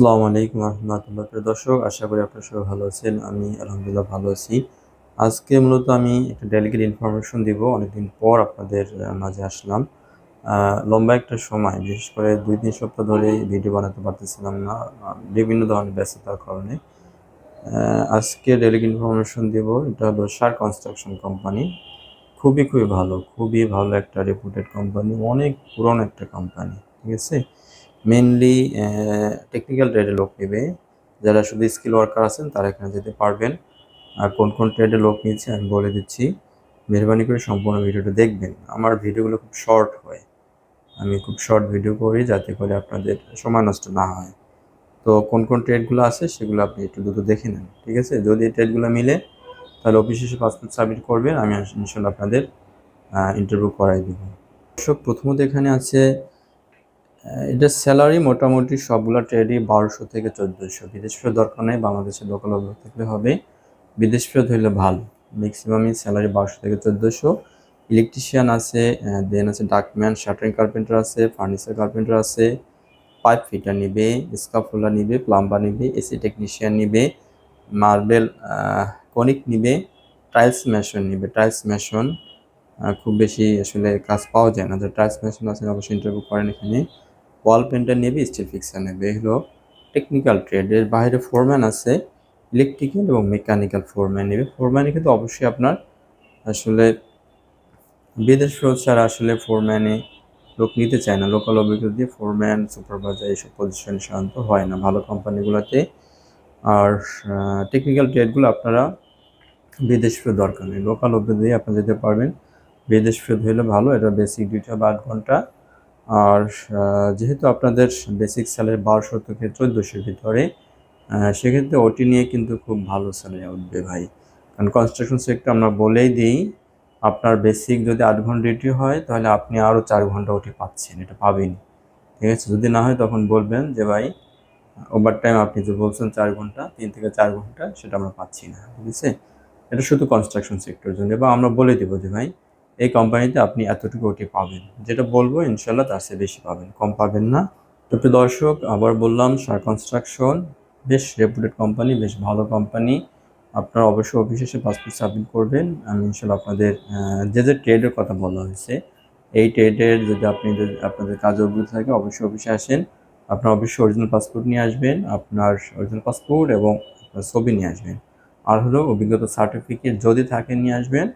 আসসালামু আলাইকুম রহমতুল্লাহ। প্রিয় দর্শক, আশা করি আপনারা সবাই ভালো আছেন। আমি আলহামদুলিল্লাহ ভালো আছি। আজকে মূলত আমি একটা ডেলিগেট ইনফরমেশন দিব। অনেকদিন পর আপনাদের মাঝে আসলাম। লম্বা একটা সময়, বিশেষ করে দুই, তিন সপ্তাহ ধরে ভিডিও বানাতে পারতেছিলাম না, বিভিন্ন ধরনের ব্যস্ততার কারণে। আজকে ডেলিগেট ইনফরমেশন দিব। এটা হলো সার কনস্ট্রাকশন কোম্পানি খুবই খুবই ভালো খুবই ভালো একটা রেপুটেড কোম্পানি অনেক পুরনো একটা কোম্পানি ঠিক আছে? মেনলি টেকনিক্যাল ট্রেডে লোক নেবে। যারা শুধু স্কিল ওয়ার্কার আছেন, তারা এখানে যেতে পারবেন। আর কোন কোন ট্রেডে লোক নিচ্ছে আমি বলে দিচ্ছি। মেহরবানি করে সম্পূর্ণ ভিডিওটা দেখবেন। আমার ভিডিওগুলো খুব শর্ট হয়। আমি খুব শর্ট ভিডিও করি যাতে করে আপনাদের সময় নষ্ট না হয়। তো কোন কোন ট্রেডগুলো আছে, সেগুলো আপনি একটু দ্রুত দেখে নেন, ঠিক আছে? যদি এই ট্রেডগুলো মিলে, তাহলে অফিসে এসে পাসপোর্ট সাবমিট করবেন, আমি ইনশাল্লাহ আপনাদের ইন্টারভিউ করাই দেবো। দর্শক, প্রথমত এখানে আছে এটার স্যালারি মোটামুটি সবগুলো ট্রেডই বারোশো থেকে চোদ্দোশো। বিদেশ ফেরত দরকার নেই, বাংলাদেশের লোকাল থাকলে হবে। বিদেশ ফেরত হইলে ভালো ম্যাক্সিমামই স্যালারি বারোশো থেকে চোদ্দোশো। ইলেকট্রিশিয়ান আছে দেন আছে ডাকম্যান শাটারিং কার্পেন্টার আছে ফার্নিচার কার্পেন্টার আছে। পাইপ ফিটার নিবে স্কাফোল্ডার নিবে প্লাম্বার নিবে এসি টেকনিশিয়ান নিবে মার্বেল কনিক নিবে টাইলস মেশন নিবে। টাইলস মেশন খুব বেশি আসলে কাজ পাওয়া যায় না। যারা টাইলস মেশন আছে, অবশ্যই ইন্টারভিউ করেন এখানে। ওয়াল পেন্টার নেবে স্টিল ফিক্সার নেবে। এগুলো টেকনিক্যাল ট্রেড এর বাইরে ফোরম্যান আছে ইলেকট্রিক্যাল এবং মেকানিক্যাল ফোরম্যান নেবে। ফোরম্যানে কিন্তু অবশ্যই আপনার আসলে বিদেশ ফেরত ছাড়া আসলে ফোরম্যানে লোক নিতে চায় না। লোকাল অভিজ্ঞতা দিয়ে ফোরম্যান সুপারভাইজার এইসব পজিশন সাধারণত হয় না। ভালো কোম্পানিগুলোতে আর টেকনিক্যাল ট্রেডগুলো আপনারা বিদেশ ফেরত দরকার নেই। লোকাল অভিজ্ঞতা দিয়ে আপনারা যেতে পারবেন। বিদেশ ফেরত হলে ভালো, এটা বেসিক ডিউটি হবে আট ঘণ্টা আর যেহেতু আপনাদের বেসিক স্যালারি বারোশো থেকে চোদ্দোশোর ভিতরে সেক্ষেত্রে ওটি নিয়ে কিন্তু খুব ভালো স্যালারি উঠবে ভাই। কারণ কনস্ট্রাকশন সেক্টর আমরা বলেই দিই, আপনার বেসিক যদি আট ঘণ্টা ডিউটি হয়, তাহলে আপনি আরও চার ঘণ্টা ওটি পাচ্ছেন, এটা পাবেন। ঠিক আছে? যদি না হয় তখন বলবেন যে ভাই ওভার টাইম আপনি যে বলছেন চার ঘণ্টা, তিন থেকে চার ঘণ্টা, সেটা আমরা পাচ্ছি না, ঠিক আছে? এটা শুধু কনস্ট্রাকশন সেক্টরের জন্য এবং আমরা বলে দেবো যে ভাই এই কোম্পানিতে আপনি এতটুকু ওটি পাবেন। যেটা বলব ইনশাল্লাহ তার চেয়ে বেশি পাবেন। কম পাবেন না। তো দর্শক, আবার বললাম সার কনস্ট্রাকশন বেশ রেপুটেড কোম্পানি বেশ ভালো কোম্পানি আপনারা অবশ্যই অফিসে পাসপোর্ট সাবমিট করবেন। আমি ইনশাল্লাহ আপনাদের যে যে ট্রেডের কথা বলা হয়েছে, এই ট্রেডের যদি আপনি আপনাদের কাজ অভিজ্ঞতা থাকে, অবশ্যই অফিসে আসেন। আপনার অবশ্যই অরিজিনাল পাসপোর্ট নিয়ে আসবেন, আপনার অরিজিনাল পাসপোর্ট এবং ছবি নিয়ে আসবেন। আর হলো অভিজ্ঞতা সার্টিফিকেট যদি থাকে, নিয়ে আসবেন।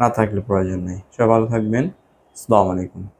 না থাকলে প্রয়োজন নেই। সবাই ভালো থাকবেন। আসসালামু আলাইকুম।